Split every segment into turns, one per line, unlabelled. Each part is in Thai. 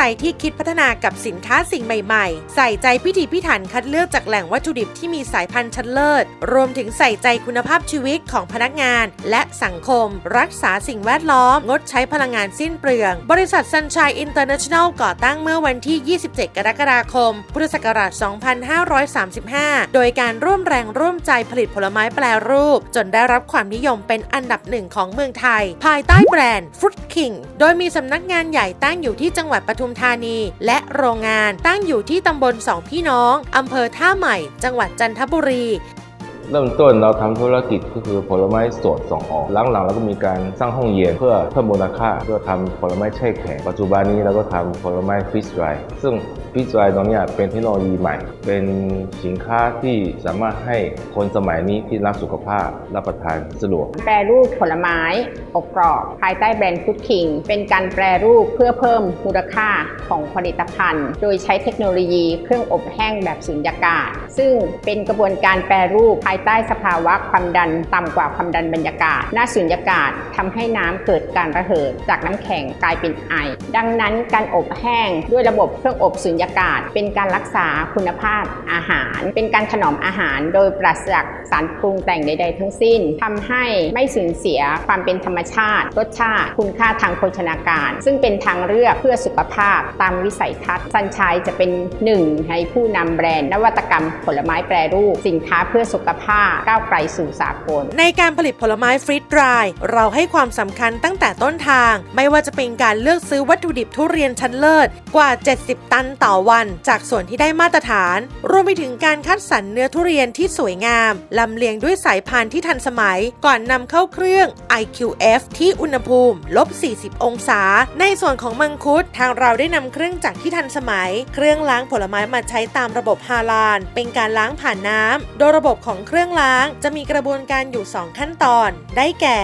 ใจที่คิดพัฒนากับสินค้าสิ่งใหม่ๆ ใส่ใจพิถีพิถันคัดเลือกจากแหล่งวัตถุดิบที่มีสายพันธุ์ชั้นเลิศ รวมถึงใส่ใจคุณภาพชีวิตของพนักงาน และสังคม รักษาสิ่งแวดล้อม งดใช้พลังงานสิ้นเปลือง บริษัท Sunshine International ก่อตั้งเมื่อวันที่ 27 กรกฎาคม พุทธศักราช 2535 โดยการร่วมแรงร่วมใจผลิตผลไม้แปรรูป จนได้รับความนิยมเป็นอันดับหนึ่งของเมืองไทย ภายใต้แบรนด์ Fruit King โดยมีสำนักงานใหญ่ตั้งอยู่ที่จังหวัดปทุมธานี และโรงงานตั้งอยู่ที่ตำบลสองพี่น้องอำเภอท่าใหม่ จังหวัดจันทบุรี
เริ่มต้นเราทำธุรกิจก็คือผลไม้สดส่งออกหลังๆเราก็มีการสร้างห้องเย็นเพื่อเพิ่มมูลค่าเพื่อทำผลไม้แช่แข็งปัจจุบันนี้เราก็ทำผลไม้ฟิชไรซึ่งฟิชไรตรงนี้เป็นเทคโนโลยีใหม่ เป็นสินค้าที่สามารถให้คนสมัยนี้ที่รักสุขภาพรับประทานสะดวก
แปรรูปผลไม้อบกรอบ ภายใต้แบรนด์ฟู้ดคิงเป็นการแปรรูปเพื่อเพิ่มมูลค่าของผลิตภัณฑ์ โดยใช้เทคโนโลยีเครื่องอบแห้งแบบสุญญากาศ ซึ่งเป็นกระบวนการแปรรูปภายใต้สภาวะความดันต่ำกว่าความดันบรรยากาศ หน้าสุญญากาศทำให้น้ำเกิดการระเหยจากน้ำแข็งกลายเป็นไอ ดังนั้นการอบแห้งด้วยระบบเครื่องอบสุญญากาศ เป็นการรักษาคุณภาพอาหาร เป็นการถนอมอาหาร โดยปราศจากสารปรุงแต่งใด ๆ ทั้งสิ้นทำให้ไม่สูญเสียความเป็นธรรมชาติ รสชาติ คุณค่าทางโภชนาการ ซึ่งเป็นทางเลือกเพื่อสุขภาพตามวิสัยทัศน์ซันชัยจะเป็นหนึ่งในผู้นำแบรนด์นวัตกรรมผลไม้แปรรูป สินค้าเพื่อสุขภาก้าวไกลสู่สากล
ในการผลิตผลไม้ฟรีดดรายเราให้ความสำคัญตั้งแต่ต้นทาง ไม่ว่าจะเป็นการเลือกซื้อวัตถุดิบทุเรียนชั้นเลิศกว่า 70 ตันต่อวัน จากส่วนที่ได้มาตรฐาน รวมไปถึงการคัดสรรเนื้อทุเรียนที่สวยงามลำเลียงด้วยสายพันธุ์ที่ทันสมัย ก่อนนำเข้าเครื่อง IQF ที่อุณหภูมิลบ 40 องศา ในส่วนของมังคุดทางเราได้นำเครื่องจักรที่ทันสมัย เครื่องล้างผลไม้มาใช้ตามระบบฮาลาน เป็นการล้างผ่านน้ำโดยระบบของเครื่องื่องล้างจะมีกระบวนการอยู่ 2 ขั้นตอน ได้แก่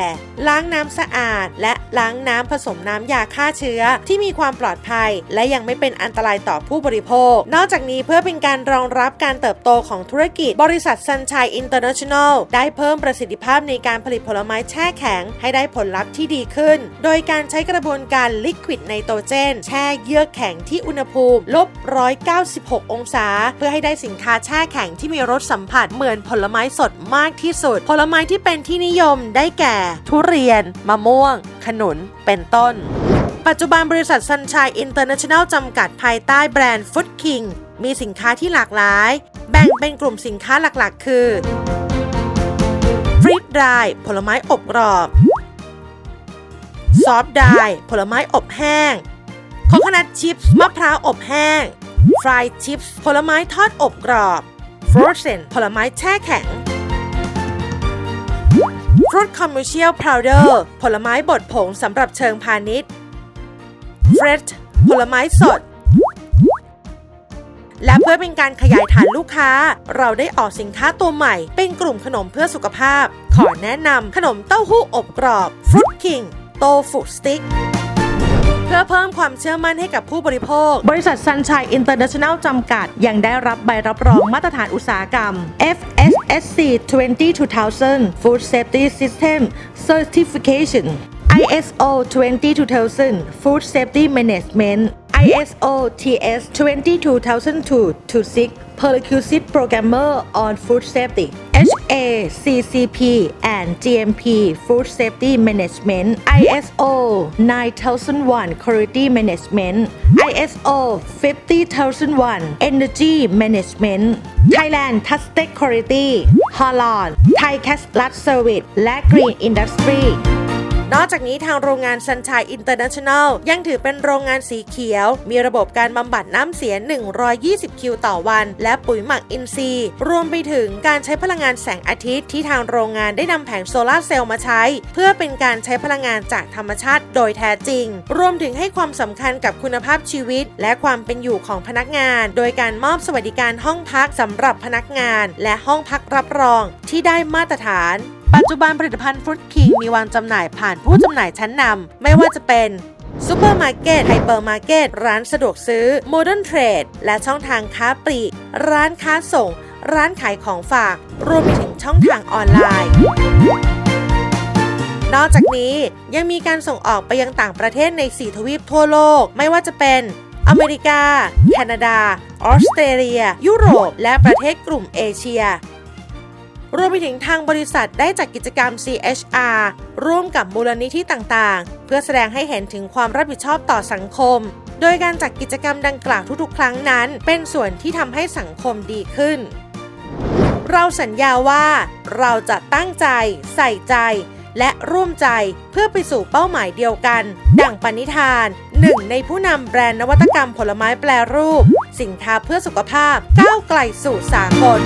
ล้างน้ำสะอาด และ ล้างน้ำผสมน้ำยาฆ่าเชื้อ ที่มีความปลอดภัย และยังไม่เป็นอันตรายต่อผู้บริโภค นอกจากนี้เพื่อเป็นการรองรับการเติบโตของธุรกิจ บริษัท Sunshine International ได้เพิ่มประสิทธิภาพในการผลิตผลไม้แช่แข็ง ให้ได้ผลลัพธ์ที่ดีขึ้น โดยการใช้กระบวนการ Liquid Nitrogen แช่เยือกแข็งที่อุณหภูมิลบ196 องศา เพื่อให้ได้สินค้าแช่แข็งที่มีรสสัมผัสเหมือนผลไม้สดมากที่สุด ผลไม้ที่เป็นที่นิยมได้แก่ ทุเรียน มะม่วง ขนุนเป็นต้น ปัจจุบันบริษัท Sunshine International จำกัดภายใต้แบรนด์ Food King มีสินค้าที่หลากหลาย แบ่งเป็นกลุ่มสินค้าหลักๆ คือฟรีดดรายผลไม้อบกรอบ ซอฟต์ดายผลไม้อบแห้งคอคนัทชิพส์มะพร้าวอบแห้งฟรายชิพส์ผลไม้ทอดอบกรอบฟร o เซนผลไม้แช่แข็ง ฟรุตคอมมิชเชียลพาวเดอร์ผลไม้บดผงสำหรับเชิงพาณิชย์เฟรชผลไม้สด และเพื่อเป็นการขยายฐานลูกค้า เราได้ออกสินค้าตัวใหม่ เป็นกลุ่มขนมเพื่อสุขภาพ ขอแนะนำขนมเต้าหู้อบกรอบฟรุตคิงโตฟุสติ๊ก พื่อเพิ่มความเชื่อมั่นให้กับผู้บริโภค บริษัท Sunshine International จำกัด ยังได้รับใบรับรองมาตรฐานอุตสาหกรรม FSSC 22000 Food Safety System Certification ISO 22000 Food Safety Management ISO TS 22002 to 6 Perquisite Programmer on Food Safety HACCP and GMP Food Safety Management ISO 9001 Quality Management ISO 50001 Energy Management Thailand Trusted Quality Halal Thai Cash Lat Service และ Green Industry นอกจากนี้ทางโรงงาน Sunshine International ยังถือเป็นโรงงานสีเขียว มีระบบการบำบัดน้ำเสีย 120 คิวต่อวัน และปุ๋ยหมักอินทรีย์ รวมไปถึงการใช้พลังงานแสงอาทิตย์ที่ทางโรงงานได้นำแผงโซลาร์เซลล์มาใช้ เพื่อเป็นการใช้พลังงานจากธรรมชาติโดยแท้จริง รวมถึงให้ความสำคัญกับคุณภาพชีวิต และความเป็นอยู่ของพนักงาน โดยการมอบสวัสดิการห้องพักสำหรับพนักงาน และห้องพักรับรองที่ได้มาตรฐาน ปัจจุบันผลิตภัณฑ์ฟรุตคิงมีวางจำหน่ายผ่านผู้จำหน่ายชั้นนำไม่ว่าจะเป็นซูเปอร์มาร์เก็ตไฮเปอร์มาร์เก็ตร้านสะดวกซื้อโมเดิร์นเทรดและช่องทางค้าปลีก ร้านค้าส่ง ร้านขายของฝาก รวมไปถึงช่องทางออนไลน์ นอกจากนี้ยังมีการส่งออกไปยังต่างประเทศใน 4 ทวีปทั่วโลก ไม่ว่าจะเป็น อเมริกา แคนาดา ออสเตรเลีย ยุโรป และประเทศกลุ่มเอเชีย รวมไปถึงทางบริษัทได้จัดกิจกรรม CHR ร่วมกับมูลนิธิต่างๆ เพื่อแสดงให้เห็นถึงความรับผิดชอบต่อสังคม โดยการจัดกิจกรรมดังกล่าวทุกๆ ครั้งนั้น เป็นส่วนที่ทำให้สังคมดีขึ้น เราสัญญาว่าเราจะตั้งใจ ใส่ใจ และร่วมใจเพื่อไปสู่เป้าหมายเดียวกัน ดั่งปณิธานหนึ่งในผู้นำแบรนด์นวัตกรรมผลไม้แปรรูป สินค้าเพื่อสุขภาพก้าวไกลสู่สากล